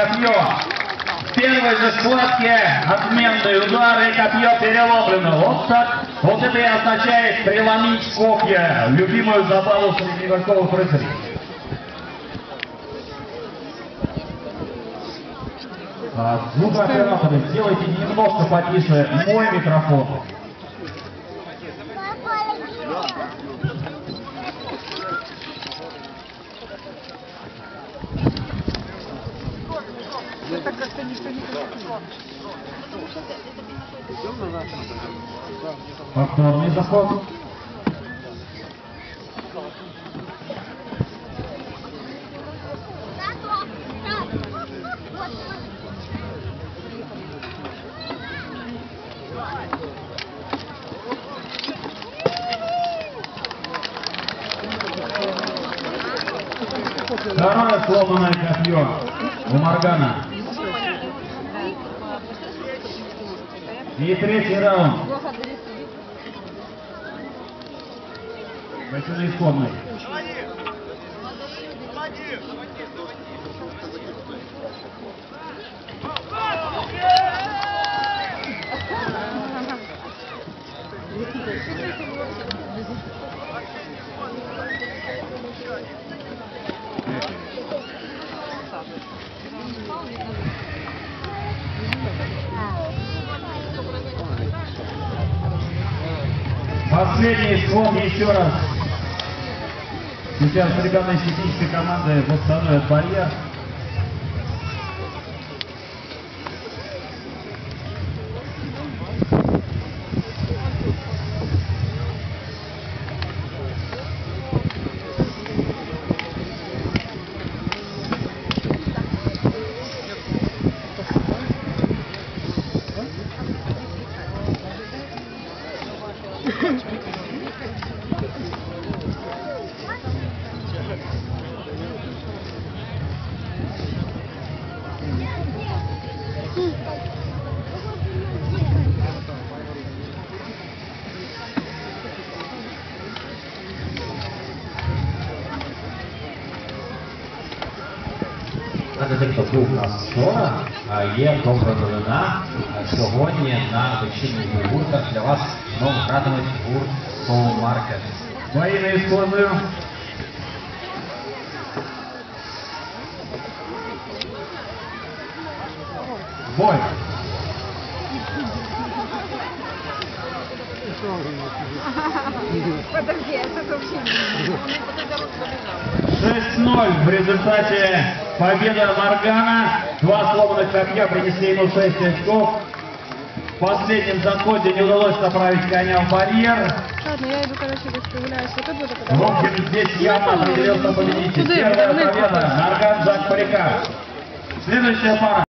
копье. В первой же схватке отменный удар и копье переломлено. Вот так. Вот это и означает преломить копья. Любимую забаву среди игроков рыцарей. А, Звукооператоры, сделайте немножко потише мой микрофон. Повторный заход. Второе сломанное копье у Моргана. И третий раунд. Большой исходный. Последний сход еще раз. Сейчас ребята из технической команды восстановят барьер. Знаєте, тобто був у є добра новина. Сьогодні на вечірніх гуртах для вас знову гратимуть гурт Soul Market. Бои на Бой. Подожди, это вообще не 6-0 в результате победы Моргана. Два сломанных копья принесли ему 6 очков. В последнем заходе не удалось направить коня в барьер. Ладно, я иду, короче, расставляюсь. Вот В общем, здесь явно определился победитель. Куда? Первая победа. Морган Жак Поликар. Следующая пара.